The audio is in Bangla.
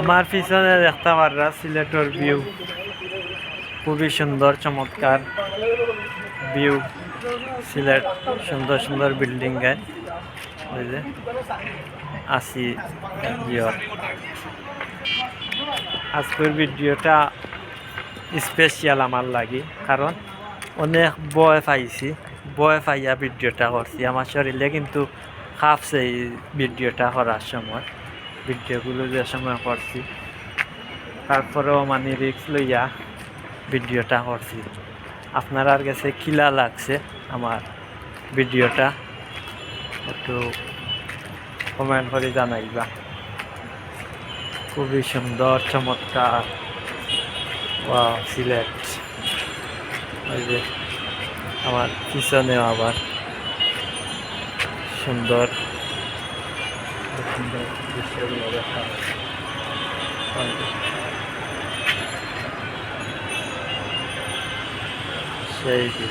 আমার পিছনে দেখতে পাররা সিলেটর ভিউ খুবই সুন্দর, চমৎকার ভিউ সিলেট, সুন্দর সুন্দর বিল্ডিং গায় আসি আজকের ভিডিওটা স্পেশাল আমার লাগি, কারণ অনেক বয় পাইছি, বয় পাইয়া ভিডিওটা করছি। আমার শরীরে কিন্তু কাঁপছে এই ভিডিওটা করার সময়, ভিডিওগুলো যে সময় করছি, তারপরেও মানে রিক্স লইয়া ভিডিওটা করছি। আপনার কাছে কিলা লাগছে আমার ভিডিওটা, একটু কমেন্ট করে জানাইবা। খুবই সুন্দর, চমৎকার। সিলেট ওই যে, আমার পিছনেও আবার সুন্দর সুন্দর দৃশ্যগুলো দেখা যাচ্ছে। ওই যে। সেই যে